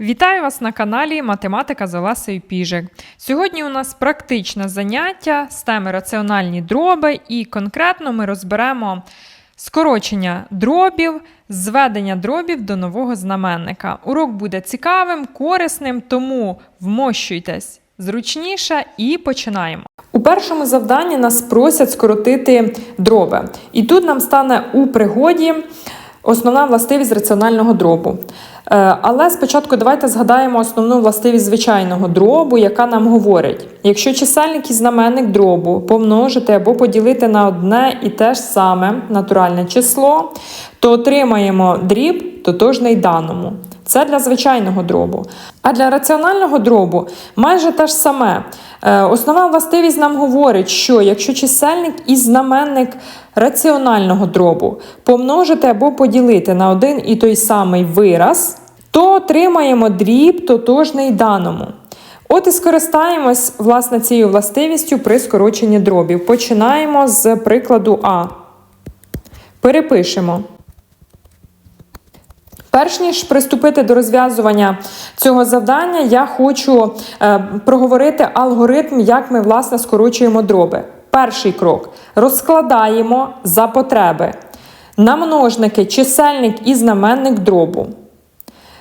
Вітаю вас на каналі Математика з Олесею Піжик. Сьогодні у нас практичне заняття з теми раціональні дроби, і конкретно ми розберемо скорочення дробів, зведення дробів до нового знаменника. Урок буде цікавим, корисним, тому вмощуйтесь зручніше і починаємо. У першому завданні нас просять скоротити дроби. І тут нам стане у пригоді основна властивість раціонального дробу. Е, Але спочатку давайте згадаємо основну властивість звичайного дробу, яка нам говорить: якщо чисельник і знаменник дробу помножити або поділити на одне і те ж саме натуральне число, то отримаємо дріб тотожний даному. Це для звичайного дробу. А для раціонального дробу майже те ж саме. Е, Основна властивість нам говорить, що якщо чисельник і знаменник раціонального дробу помножити або поділити на один і той самий вираз, то отримаємо дріб тотожний даному. От і скористаємось власне цією властивістю при скороченні дробів. Починаємо з прикладу А. Перепишемо. Перш ніж приступити до розв'язування цього завдання, я хочу е, проговорити алгоритм, як ми власне скорочуємо дроби. Перший крок розкладаємо за потреби на множники чисельник і знаменник дробу.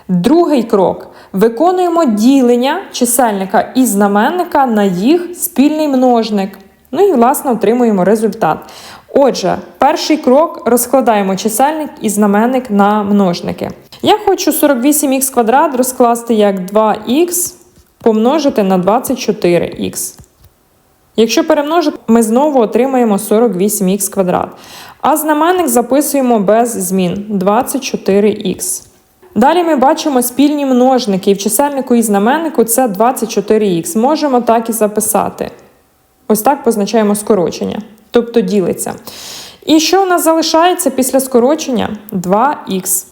Другий крок виконуємо ділення чисельника і знаменника на їх спільний множник. Ну і, власне, отримуємо результат. Отже, перший крок розкладаємо чисельник і знаменник на множники. Я хочу 48х квадрат розкласти як 2х помножити на 24х. Якщо перемножити, ми знову отримаємо 48х квадрат. А знаменник записуємо без змін 24х. Далі ми бачимо спільні множники, і в чисельнику і знаменнику це 24х. Можемо так і записати. Ось так позначаємо скорочення, тобто ділиться. І що у нас залишається після скорочення? 2х.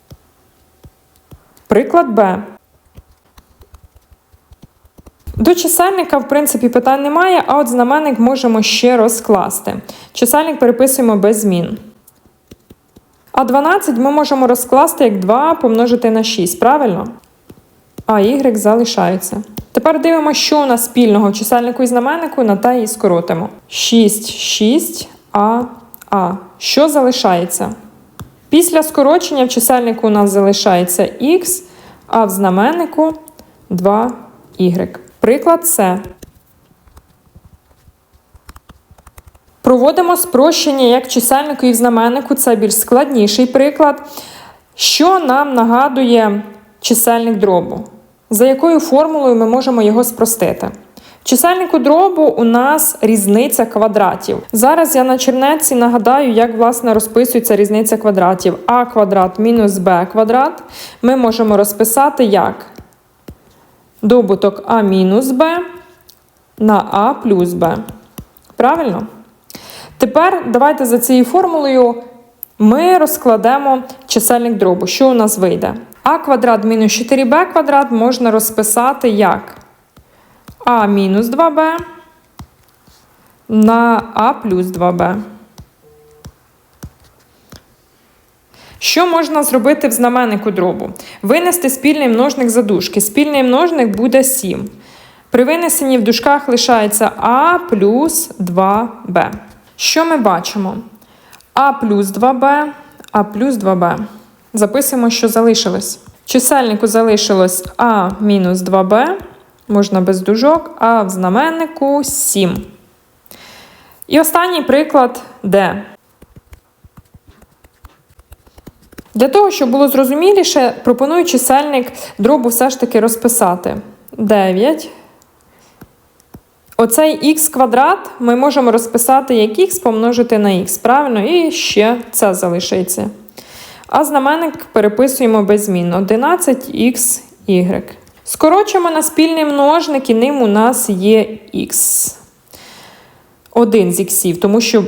Приклад Б. До чисельника, в принципі, питань немає, а от знаменник можемо ще розкласти. Чисельник переписуємо без змін. А 12 ми можемо розкласти як 2 помножити на 6, правильно? А y залишаються. Тепер дивимося, що у нас спільного в чисельнику і знаменнику, на те і скоротимо. 6, 6, а, а. Що залишається? Після скорочення в чисельнику у нас залишається х, а в знаменнику 2y. Приклад С. Проводимо спрощення як в чисельнику і в знаменнику. Це більш складніший приклад. Що нам нагадує чисельник дробу? За якою формулою ми можемо його спростити? Чисельнику дробу у нас різниця квадратів. Зараз я на чернеці нагадаю, як власне розписується різниця квадратів. А квадрат мінус Б квадрат ми можемо розписати як добуток А мінус Б на А плюс Б. Правильно? Тепер давайте за цією формулою ми розкладемо чисельник дробу. Що у нас вийде? А квадрат мінус 4b квадрат можна розписати як А мінус 2b на А плюс 2b. Що можна зробити в знаменнику дробу? Винести спільний множник за дужки. Спільний множник буде 7. При винесенні в дужках лишається А плюс 2b. Що ми бачимо? А плюс 2b, А плюс 2b. Записуємо, що залишилось. В чисельнику залишилось А мінус 2b, можна без дужок, а в знаменнику 7. І останній приклад Д. Для того, щоб було зрозуміліше, пропоную чисельник дробу все ж таки розписати. 9. Оцей х квадрат ми можемо розписати як х помножити на х. Правильно? І ще це залишиться. А знаменник переписуємо без змін. 11xy. Скорочуємо на спільний множник, і ним у нас є х. Один з іксів, тому що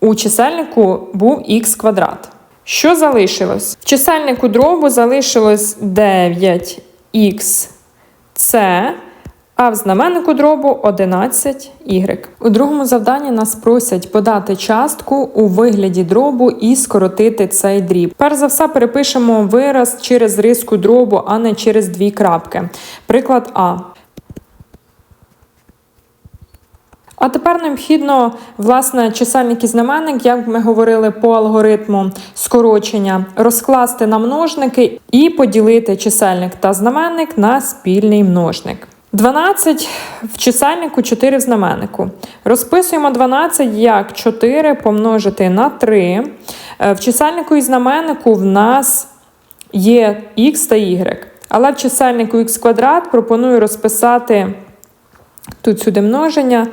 у чисельнику був х квадрат. Що залишилось? В чисельнику дробу залишилось 9х. Це, А в знаменнику дробу 11y. У другому завданні нас просять подати частку у вигляді дробу і скоротити цей дріб. Перш за все перепишемо вираз через риску дробу, а не через дві крапки. Приклад А. А тепер необхідно, власне, чисельник і знаменник, як ми говорили по алгоритму скорочення, розкласти на множники і поділити чисельник та знаменник на спільний множник. 12 в чисельнику, 4 в знаменнику. Розписуємо 12 як 4 помножити на 3. Е, В чисельнику і знаменнику в нас є х та y. Але в чисельнику х квадрат пропоную розписати тут сюди множення.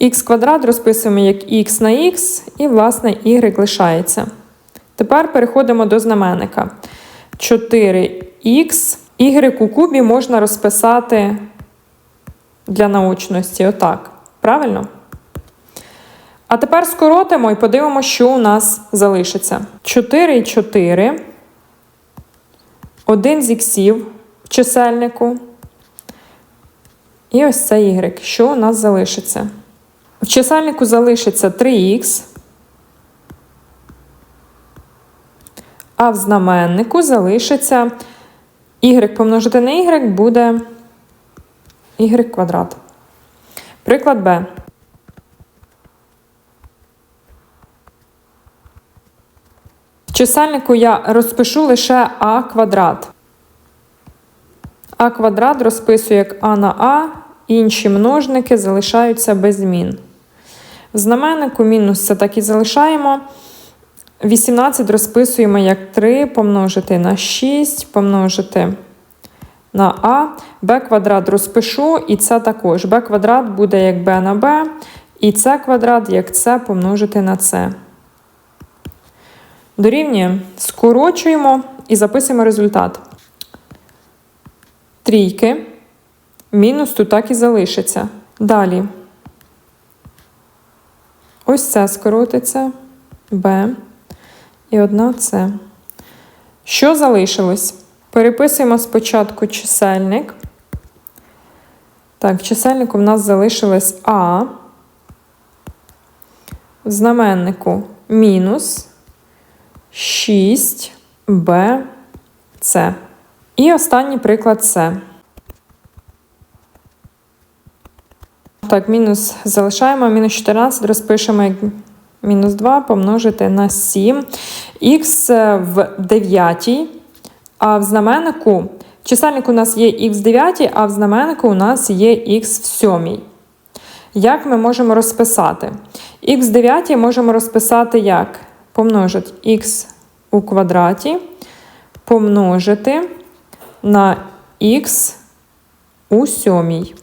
х квадрат розписуємо як х на х, і, власне, y лишається. Тепер переходимо до знаменника. 4х, y у кубі можна розписати для наочності. Отак. Правильно? А тепер скоротимо і подивимося, що у нас залишиться. 4 і 4. Один з іксів в чисельнику. І ось це y. Що у нас залишиться? В чисельнику залишиться 3х, а в знаменнику залишиться y помножити на y буде y квадрат. Приклад Б. В чисельнику я розпишу лише а квадрат. А квадрат розписую як а на а, інші множники залишаються без змін. В знаменнику мінус це так і залишаємо. 18 розписуємо як 3 помножити на 6, помножити на а. b квадрат розпишу, і це також. b квадрат буде як b на b, і c квадрат як c помножити на c. Дорівнює. Скорочуємо і записуємо результат. Трійки. Мінус тут так і залишиться. Далі. Ось це скоротиться b і одна c. Що залишилось? Переписуємо спочатку чисельник. Так, в чисельнику в нас залишилось А. В знаменнику мінус 6b c. І останній приклад С. Так, мінус залишаємо, мінус 14 розпишемо як мінус 2 помножити на 7. Х в 9, а в знаменнику, в чисельнику у нас є х в 9, а в знаменнику у нас є х в 7. Як ми можемо розписати? Х в 9 можемо розписати як? Помножити х у квадраті, помножити на х у сьомій.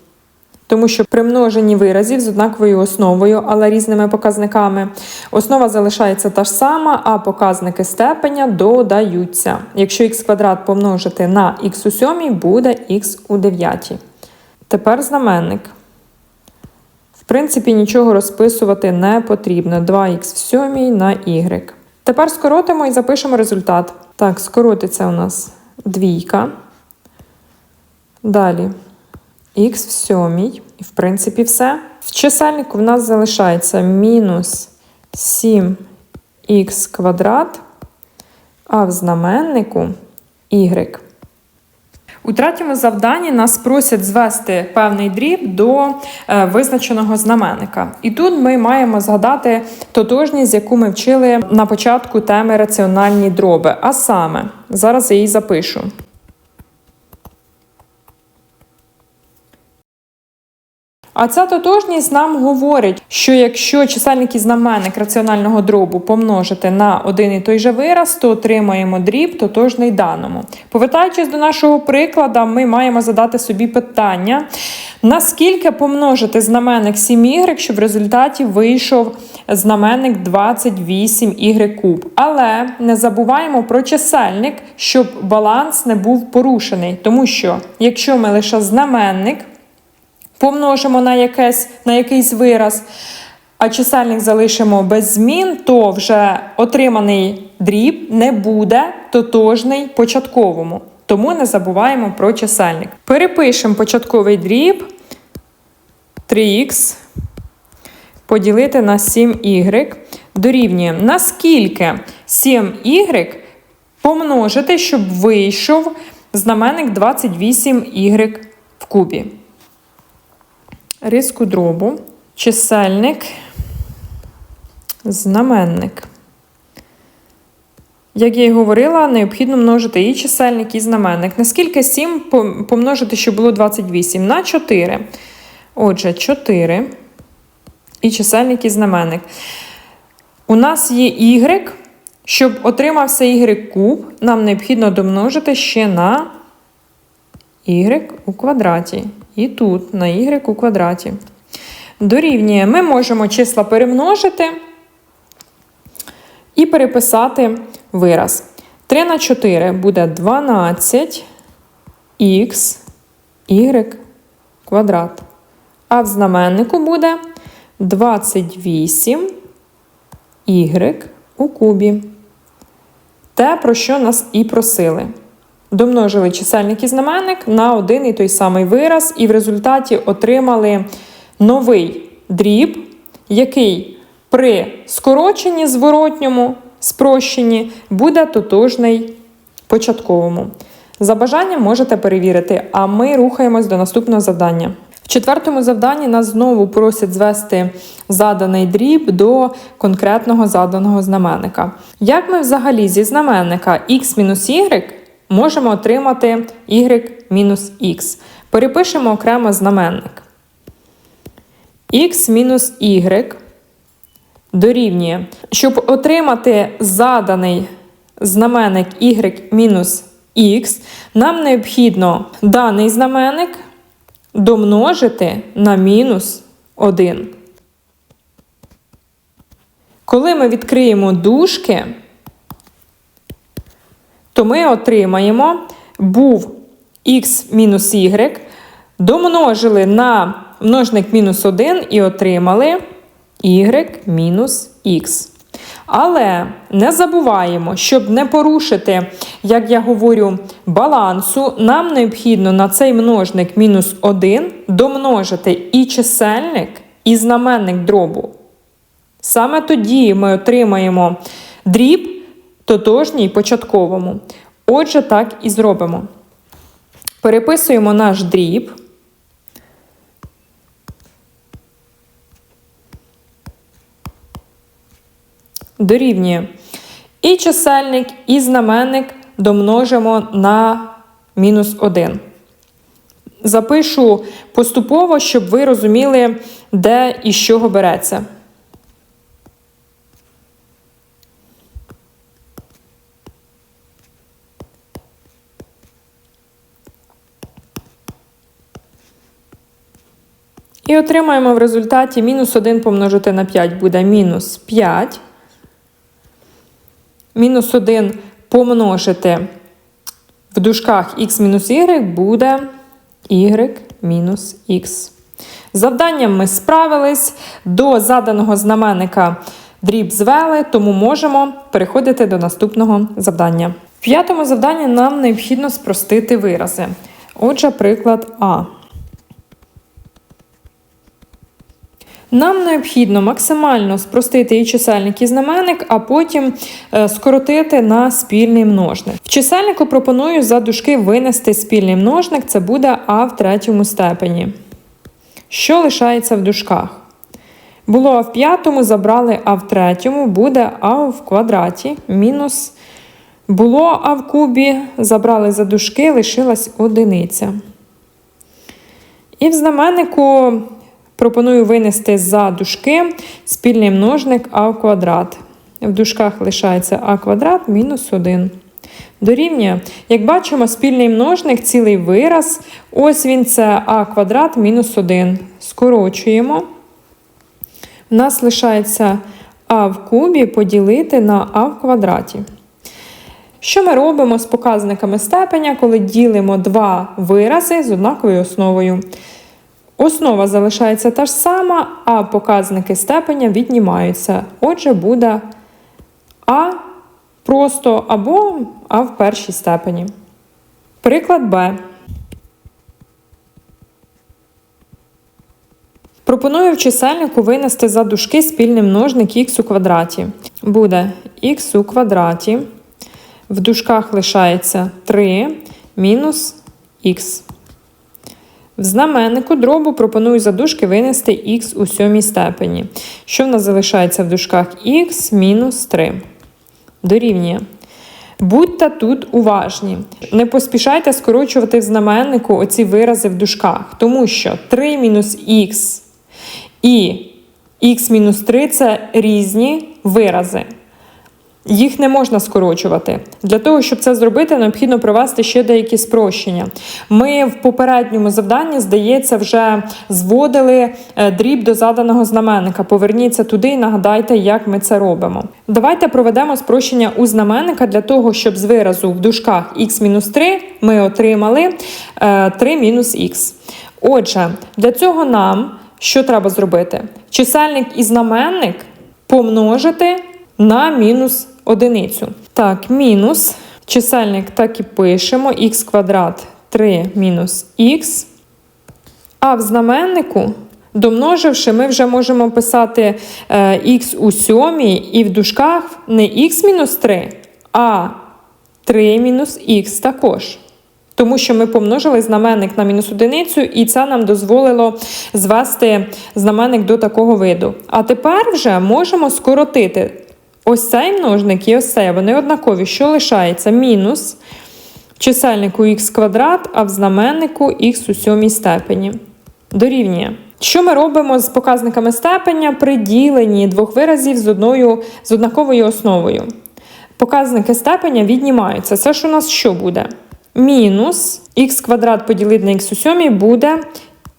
Тому що при множенні виразів з однаковою основою, але різними показниками, основа залишається та ж сама, а показники степеня додаються. Якщо х квадрат помножити на х у сьомій, буде х у дев'ятій. Тепер знаменник. В принципі, нічого розписувати не потрібно. 2х в сьомій на y. Тепер скоротимо і запишемо результат. Так, скоротиться у нас двійка. Далі х в сьомій. І, в принципі, все. В чисельнику в нас залишається мінус 7х квадрат, а в знаменнику y. У третьому завданні нас просять звести певний дріб до е, визначеного знаменника. І тут ми маємо згадати тотожність, яку ми вчили на початку теми раціональні дроби. А саме, зараз я її запишу. А ця тотожність нам говорить, що якщо чисельник і знаменник раціонального дробу помножити на один і той же вираз, то отримаємо дріб тотожний даному. Повертаючись до нашого прикладу, ми маємо задати собі питання, наскільки помножити знаменник 7y, щоб в результаті вийшов знаменник 28y куб. Але не забуваємо про чисельник, щоб баланс не був порушений. Тому що, якщо ми лише знаменник, помножимо на, якесь, на якийсь вираз, а чисельник залишимо без змін, то вже отриманий дріб не буде тотожний початковому. Тому не забуваємо про чисельник. Перепишемо початковий дріб 3х поділити на 7y дорівнює наскільки 7y помножити, щоб вийшов знаменник 28y в кубі. Риску дробу, чисельник, знаменник. Як я й говорила, необхідно множити і чисельник, і знаменник. Наскільки 7 помножити, щоб було 28? На 4. Отже, 4. І чисельник, і знаменник. У нас є y. Щоб отримався y куб, нам необхідно домножити ще на y у квадраті. І тут на y у квадраті. Дорівнює. Ми можемо числа перемножити і переписати вираз. 3 на 4 буде 12 х y квадрат. А в знаменнику буде 28 y у кубі. Те, про що нас і просили. Домножили чисельник і знаменник на один і той самий вираз, і в результаті отримали новий дріб, який при скороченні зворотньому спрощенні буде тотожний початковому. За бажанням можете перевірити, а ми рухаємось до наступного завдання. В четвертому завданні нас знову просять звести заданий дріб до конкретного заданого знаменника. Як ми взагалі зі знаменника x-y можемо отримати y-x? Перепишемо окремо знаменник. x-y дорівнює. Щоб отримати заданий знаменник y-x, нам необхідно даний знаменник домножити на мінус 1. Коли ми відкриємо дужки, то ми отримаємо був x мінус y, домножили на множник мінус 1 і отримали y мінус x. Але не забуваємо, щоб не порушити, як я говорю, балансу, нам необхідно на цей множник мінус 1 домножити і чисельник, і знаменник дробу. Саме тоді ми отримаємо дріб тотожній початковому. Отже, так і зробимо. Переписуємо наш дріб. Дорівнює. І чисельник, і знаменник домножимо на мінус 1. Запишу поступово, щоб ви розуміли, де і з чого береться. І отримаємо в результаті мінус 1 помножити на 5 буде мінус 5. Мінус 1 помножити в дужках x мінус y буде y мінус х. Завданням ми справились. До заданого знаменника дріб звели, тому можемо переходити до наступного завдання. В п'ятому завданні нам необхідно спростити вирази. Отже, приклад А. Нам необхідно максимально спростити і чисельник, і знаменник, а потім е, скоротити на спільний множник. В чисельнику пропоную за дужки винести спільний множник, це буде а в третьому степені. Що лишається в дужках? Було а в п'ятому, забрали а в третьому, буде а в квадраті мінус. Було а в кубі, забрали за дужки, лишилась одиниця. І в знаменнику пропоную винести за дужки спільний множник а в квадрат. В дужках лишається а квадрат мінус 1. Дорівнює, як бачимо, спільний множник, цілий вираз. Ось він це а квадрат мінус 1. Скорочуємо. У нас лишається а в кубі поділити на а в квадраті. Що ми робимо з показниками степеня, коли ділимо два вирази з однаковою основою? Основа залишається та ж сама, а показники степеня віднімаються. Отже, буде А просто або А в першій степені. Приклад Б. Пропоную в чисельнику винести за дужки спільний множник х у квадраті. Буде х у квадраті. В дужках лишається 3 мінус х. В знаменнику дробу пропоную за дужки винести х у сьомій степені. Що в нас залишається в дужках х мінус 3. Дорівнює. Будьте тут уважні. Не поспішайте скорочувати в знаменнику оці вирази в дужках, тому що 3 мінус х і х мінус 3 це різні вирази. Їх не можна скорочувати. Для того, щоб це зробити, необхідно провести ще деякі спрощення. Ми в попередньому завданні, здається, вже зводили е, дріб до заданого знаменника. Поверніться туди і нагадайте, як ми це робимо. Давайте проведемо спрощення у знаменника для того, щоб з виразу в дужках х-3 ми отримали 3 мінус х. Отже, для цього нам що треба зробити? Чисельник і знаменник помножити на мінус одиницю. Так, мінус. Чисельник так і пишемо х квадрат 3 мінус х. А в знаменнику, домноживши, ми вже можемо писати е, х у сьомій і в дужках не х мінус 3, а 3 мінус х також. Тому що ми помножили знаменник на мінус одиницю, і це нам дозволило звести знаменник до такого виду. А тепер вже можемо скоротити ось цей множник і ось цей. Вони однакові. Що лишається? Мінус чисельнику х квадрат, а в знаменнику х у сьомій степені. Дорівнює. Що ми робимо з показниками степеня при діленні двох виразів з одною з однаковою основою? Показники степеня віднімаються. Це ж у нас що буде? Мінус х квадрат поділити на х у сьомій буде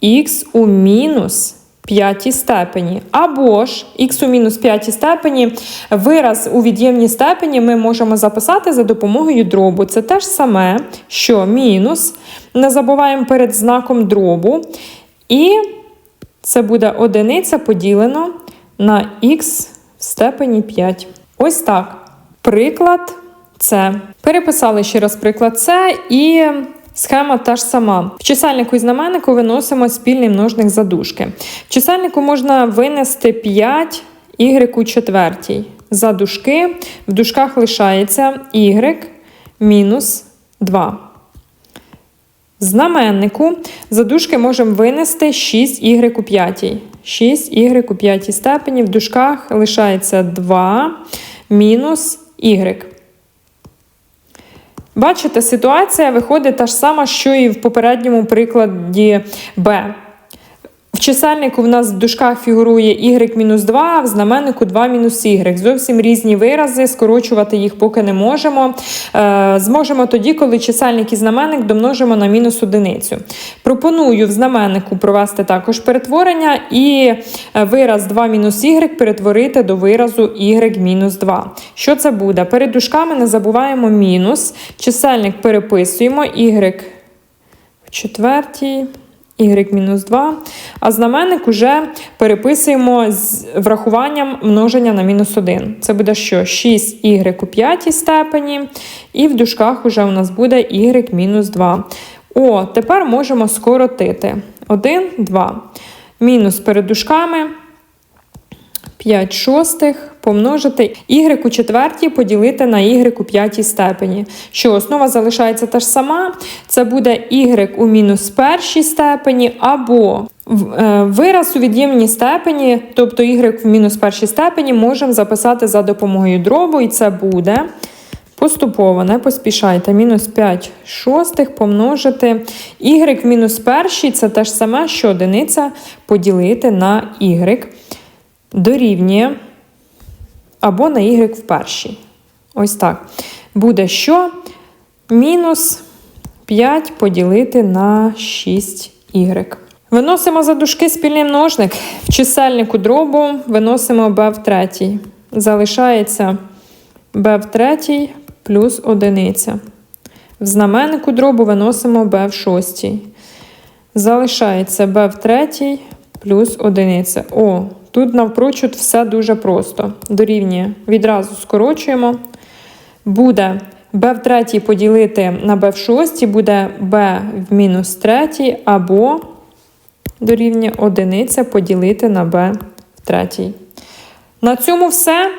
х у мінус п'ятій степені. Або ж х у мінус п'ятій степені вираз у від'ємній степені ми можемо записати за допомогою дробу. Це те ж саме, що мінус. Не забуваємо перед знаком дробу. І це буде одиниця поділено на х в степені 5. Ось так. Приклад С. Переписали ще раз приклад С і схема та ж сама. В чисельнику і знаменнику виносимо спільний множник задушки. В чисельнику можна винести 5 y у четвертій. За дужки. В дужках лишається y мінус 2. Знаменнику задушки можемо винести 6y у п'ятій. 6y у п'ятій степені. В дужках лишається 2 мінус y. Бачите, ситуація виходить та ж сама, що і в попередньому прикладі Б. В чисельнику в нас в дужках фігурує y-2, а в знаменнику 2 мінус y. Зовсім різні вирази, скорочувати їх поки не можемо. Е, зможемо тоді, коли чисельник і знаменник домножимо на мінус одиницю. Пропоную в знаменнику провести також перетворення і е, вираз 2 мінус y перетворити до виразу y мінус 2. Що це буде? Перед дужками не забуваємо мінус. Чисельник переписуємо y в четвертій y-2, а знаменник уже переписуємо з врахуванням множення на мінус 1. Це буде що? 6y у п'ятій степені, і в дужках уже у нас буде y-2. О, тепер можемо скоротити 1, 2. Мінус перед дужками 5 шостих помножити y у четвертій поділити на y у п'ятій степені. Що основа залишається та ж сама. Це буде y у мінус першій степені, або е, вираз у від'ємній степені, тобто y в мінус першій степені, можемо записати за допомогою дробу, і це буде. Поступово, не поспішайте. Мінус 5 шостих помножити. Y мінус першій це те ж саме, що одиниця поділити на y дорівнює або на y в першій. Ось так. Буде що? Мінус 5 поділити на 6y. Виносимо за дужки спільний множник. В чисельнику дробу виносимо b в третій. Залишається b в третій плюс одиниця. В знаменнику дробу виносимо b в шостій. Залишається b в третій плюс одиниця. О, Тут навпрочуд все дуже просто. Дорівнює. Відразу скорочуємо. Буде b в третій поділити на b в шостій, буде b в мінус третій, або дорівнює одиниця поділити на b в третій. На цьому все.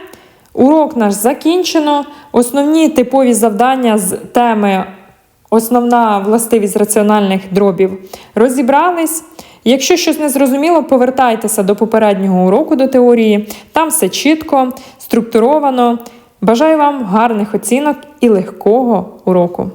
Урок наш закінчено. Основні типові завдання з теми Основна властивість раціональних дробів розібрались. Якщо щось не зрозуміло, повертайтеся до попереднього уроку до теорії. Там все чітко, структуровано. Бажаю вам гарних оцінок і легкого уроку!